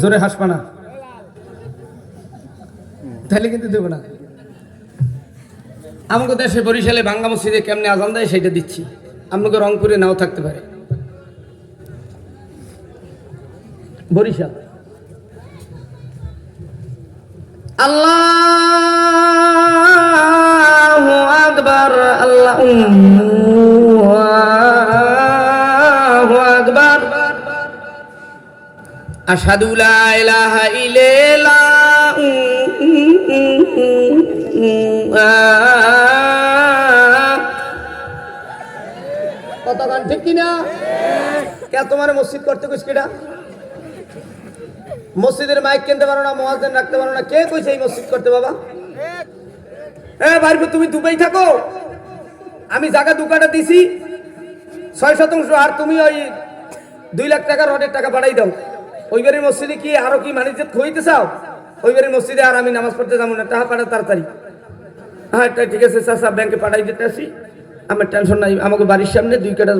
জোরে হাসবা না। তাহলে কিন্তু দেবো না। আমাকে দেশে বরিশালে ভাঙ্গা মসজিদে কেমনে আজান দেয় সেটা দিচ্ছি। আমাকে রংপুরে নাও থাকতে পারে। বরিশাল। আল্লাহ! কত গান ঠিক কিনা কে তোমার মসজিদ করতে কইস কিটা মসজিদের মাইক কিনতে পারো না মহাজেন রাখতে পারো না, কে কইছে এই মসজিদ করতে বাবা? এ বাড়িতে তুমি দুবাই থাকো। আমি জায়গা দুকাটা দিছি, ছয় শতাংশ আর তুমি ওই দুই লাখ টাকা রডের টাকা বাড়াই দাও। ওই মসজিদে কি আরও কি মানিজ্যত খইতে চাও? ওই মসজিদে আর আমি নামাজ পড়তে যাব না টাকা পাঠা তাড়াতাড়ি। হ্যাঁ ঠিক আছে, চাচা, ব্যাংকে পাঠাই দিতে আসি। আমার টেনশন নাই, আমাকে বাড়ির সামনে দুই কাটা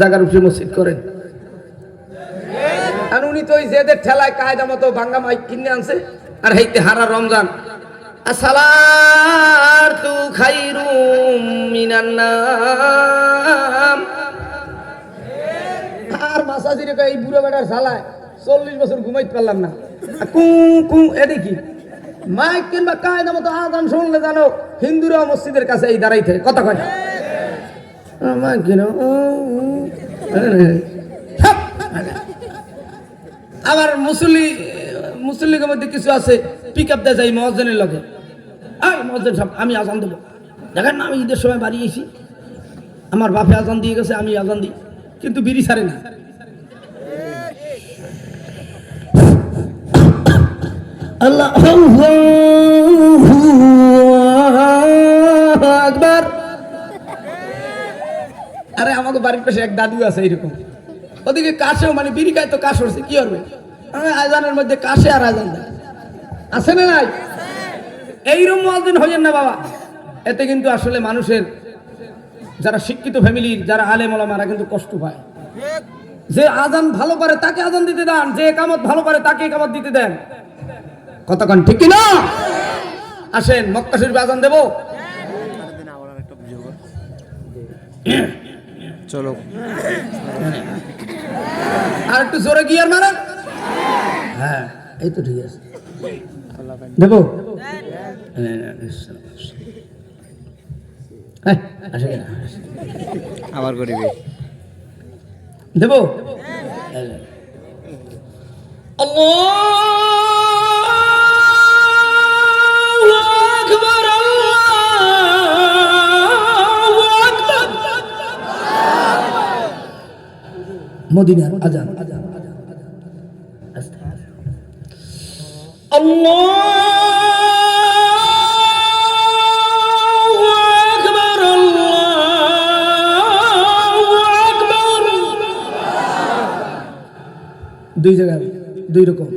জায়গার উপরে মসজিদ করেন। আর উনি তো ওই যেদের ঠেলায় কায়দা মতো বাঙ্গা মাইক কিনে আনছে, আর হেইতে হারা রমজান। আসালার তু খাইরুম মিনান নাম। আর মাসাজিরে এই বুড়ো বেটার শালায় চল্লিশ বছর ঘুমাইতে পারলাম না। কু কু এটি কি মাইক কিংবা কায়দা মতো আদান শুনলে জানো হিন্দুরা মসজিদের কাছে এই দাঁড়াই থাকে কথা কয় মাইক কিনো আবার মুসল্লি মুসল্লির মধ্যে কিছু আছে পিক আপ দেয় যাই মহাজনের লগে। এই মহাজন সাহেব, আমি আজান দেবো। দেখেন না, আমি ঈদের সময় বাড়ি এসি আমার বাপে আজান দিয়ে গেছে, আমি আজান দিই। কিন্তু বিড়ি ছাড়ে না। আকবার। আরে, আমাকে বাড়ির পাশে এক দাদু আছে এরকম ওদিকে কাশেও মানে বিড়ি খায় তো কাশ হচ্ছে কি হবে আজানের মধ্যে কাশে আর আজান আছে না নাই? এইরকম মহাদিন হইয়েন না বাবা। এতে কিন্তু আসলে মানুষের যারা শিক্ষিত ফ্যামিলির যারা আলে মলামারা কিন্তু কষ্ট পায়। যে আজান ভালো পারে তাকে আজান দিতে দেন, যে একামত ভালো পারে তাকে একামত দিতে দেন। কতক্ষণ ঠিক কি না আসেন মক্কা শরীফে আজান দেবো? চলো। আর একটু জোরে গিয়ার মারেন। হ্যাঁ এই তো ঠিক আছে। দেবো? হ্যাঁ, কিনা? আবার করিবি দেবো? মদিনার আজান আজান আজান আস্তে দুই জায়গায় দুই রকম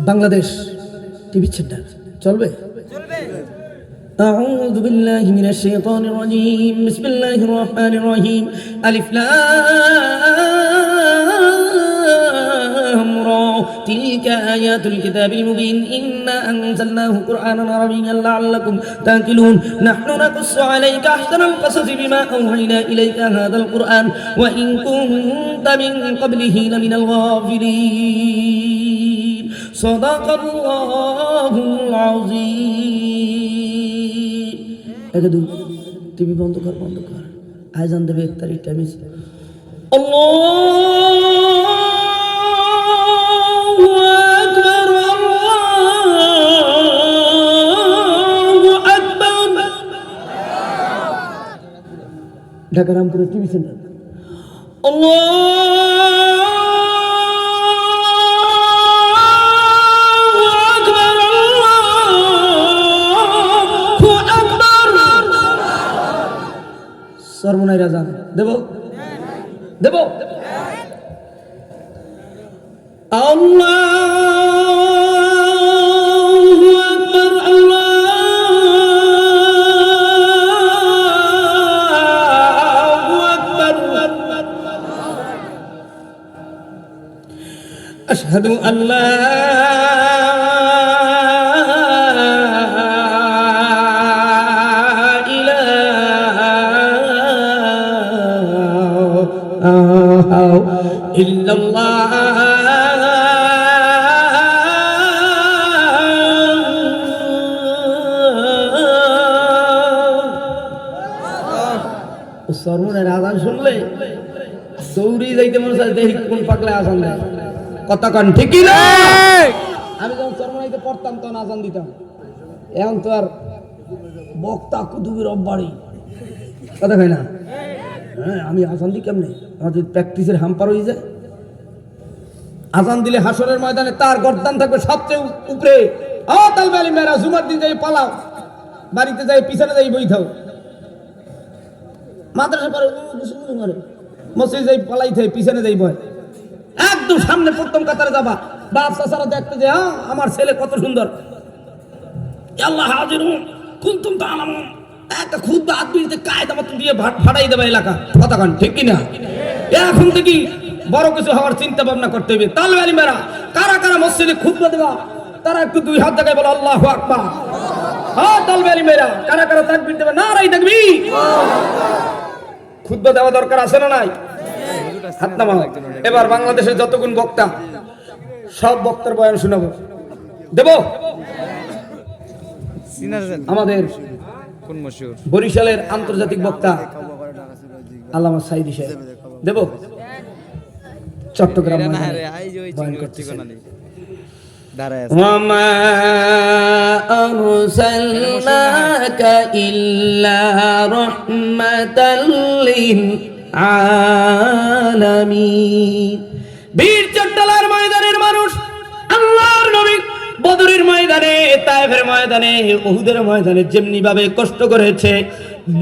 বাংলাদেশ টিভি সেন্টার চলবে أعوذ بالله من الشيطان الرجيم بسم الله الرحمن الرحيم ألف لام تلك آيات الكتاب المبين إنا أنزلناه قرآنا عربيا لعلكم تاكلون نحن نقص عليك أحسن القصص بما أوحينا إليك هذا القرآن وإن كنت من قبله لمن الغافلين صدق الله العظيم أجدوا تبي بندقر بندقر عايز أندبي أكتر التميس الله ঢাকা রামপুরের টিভি সেন্টার। সর্বনাই রাজা। দেব? দেব? আল্লাহু أشهد أن لا إله إلا الله সর্বনের আজান শুনলে দৌড়ি যাইতে মনে হয় দেখি কোন পাকলে আজান দেয় কথা কন ঠিকই না আমি যখন সর্বনাইতে পড়তাম তখন আজান দিতাম এখন তো আর বক্তা কুতুবের অব্বাড়ি কথা কয় না হ্যাঁ আমি আজান দিই কেমনে আমার যদি প্র্যাকটিসের হাম্পার হয়ে যায় আজান দিলে হাসরের ময়দানে তার গর্দান থাকবে সবচেয়ে উপরে ও তালবে আলী মেয়েরা জুমার দিন যাই পালাও বাড়িতে যাই পিছনে যাই বই থাও মাদ্রাসা করে মসজিদ যাই পালাই থাই পিছনে যাই বয় একদম সামনে প্রথম কাতারে যাবা। বাপ চাচারা দেখতে যে হ্যাঁ আমার ছেলে কত সুন্দর। আল্লাহ হাজির কুন্তুম তালামুন। একটা খুদ আদমিতে কায়দা মতো দিয়ে ফাটাই দেবে এলাকা। কথা কন, ঠিক কিনা? এখন থেকে বড় কিছু হওয়ার চিন্তা ভাবনা করতে হবে। তালবে আলী মেরা কারা কারা মসজিদে খুদ দেবা, তারা একটু দুই হাত দেখায় বলে, আল্লাহ আকবার। হ্যাঁ তালবে আলী মেরা কারা কারা তাকবির দেবে না রাই দেখবি খুদ্া দেওয়া দরকার আছে না নাই? হাত নামাও। এবার বাংলাদেশের যতগুণ বক্তা সব বক্তার বয়ান শোনাবো দেব চিনাছেন আমাদের কোন মশহুর বরিশালের আন্তর্জাতিক বক্তা আল্লামা সাইদি সাহেব দেব চট্টগ্রাম না ময়দানে রে আই যে ওই বয়ান চিনি করতেছেন। ঠিকানা নেই দাঁড়ায় আছে وما أرسلناك إلا رحمة للعالمين বীর চট্টলার ময়দানের মানুষ, আল্লাহর নবী বদরের ময়দানে, তায়েফের ময়দানে, উহুদের ময়দানে যেমনি ভাবে কষ্ট করেছে,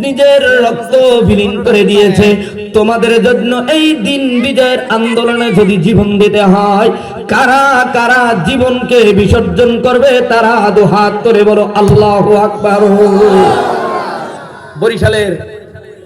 নিজের রক্ত বিলীন করে দিয়েছে, তোমাদের জন্য এই দিন বিজয়ের আন্দোলনে যদি জীবন দিতে হয়, কারা কারা জীবনকে বিসর্জন করবে তারা দু হাত করে বলো, আল্লাহ আকবার। বরিশালের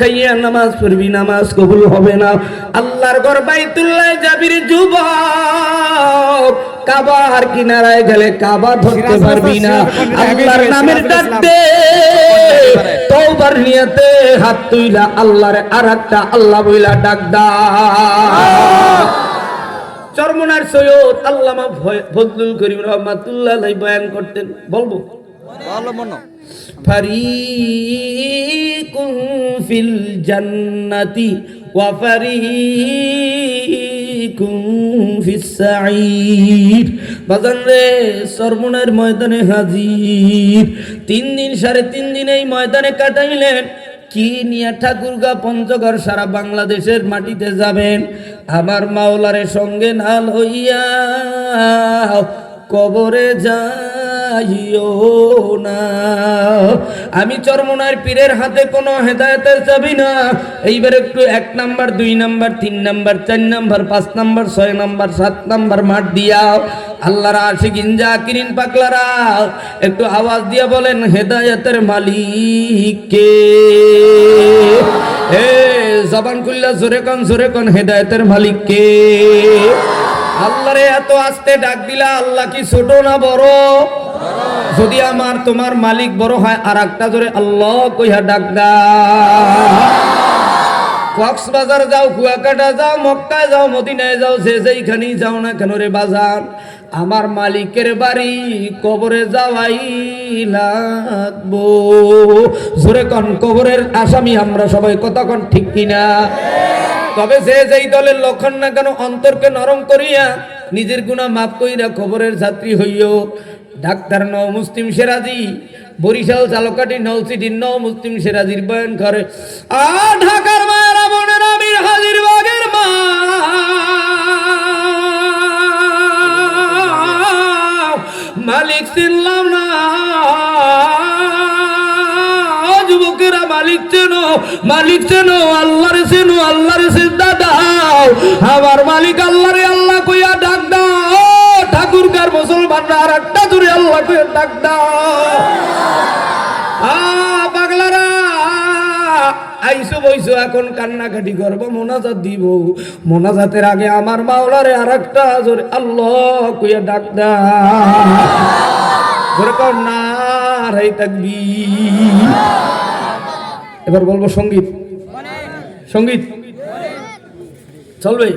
খাইয়া নামাজ পড়বি নামাজ কবুল হবে না। আল্লাহর ঘর বাইতুল্লাহ যাবির যুবক। কাবার কিনারায় গেলে কাবা ধরতে পারবি না। আল্লাহর নামের ডাক দে। তওবার নিয়তে হাত তুইলা আল্লাহর আরেকটা আল্লাহ বইলা ডাক দা। চরমনার সৈয়দ আল্লামা ফজলুল করিম রহমাতুল্লাহ বয়ান করতেন। বলব ভালো ময়দানে হাজির। তিন দিন সাড়ে তিন দিন এই ময়দানে কাটাইলেন। কি নিয়ে ঠাকুরগা পঞ্চগড় সারা বাংলাদেশের মাটিতে যাবেন? আমার মাওলারে সঙ্গে না লইয়া কবরে যাইও না। আমি চরমনার পীরের হাতে কোনো হেদায়তের চাবি না। এইবার একটু এক নাম্বার, দুই নাম্বার, তিন নাম্বার, চার নাম্বার, পাঁচ নাম্বার, ছয় নাম্বার, সাত নাম্বার মাঠ দিয়াও। আল্লাহর আশিক ইনজা কিরিন পাকলারা একটু আওয়াজ দিয়া বলেন, হেদায়তের মালিক কে এ, জবান খুললা জোরে কন জোরে কন, হেদায়তের মালিক কে আল্লাহরে এত আস্তে ডাক দিলা, আল্লাহ কি ছোট না বড়? যদি আমার তোমার মালিক বড় হয় আর একটা জোরে আল্লাহ কইয়া ডাক দা। কক্সবাজার যাও, কুয়াকাটা যাও, মক্কায় যাও, মদিনায় যাও, যে যেইখানেই যাও না কেন রে বাজার আমার মালিকের বাড়ি কবরে যাওয়াই লাগবো। জোরে কন, কবরের আসামি আমরা সবাই কথা কন ঠিক কিনা? তবে যে যেই দলের লক্ষণ না কেন অন্তরকে নরম করিয়া নিজের গুণা মাফ কইরা খবরের যাত্রী হইও। ডাক্তার নও মুসলিম সেরাজি, বরিশাল চালকাটি নলসিটি নও মুসলিম সেরাজির বয়ান করে, আ ঢাকার মায়েরা বোনের, আমির হাজির বাগের মা মালিক চিনলাম না। মালিক চেনো মালিক চেনো, আল্লাহর চেনো, আল্লাহর সিদ্ধা দাও। আমার মালিক আল্লাহরে আল্লাহ কইয়া ডাক দাও। ঠাকুরকার মুসলমানরা আর একটা জুড়ে আল্লাহ কইয়া ডাক দাও। আ, পাগলারা, আইসো বইসো, এখন কান্নাকাটি করব, মোনাজাত দিব। মোনাজাতের আগে আমার মাওলারে আর একটা জোরে আল্লাহ কইয়া ডাক দা কর না, রে তাকবি এবার বলব সংগীত। সংগীত। চলবে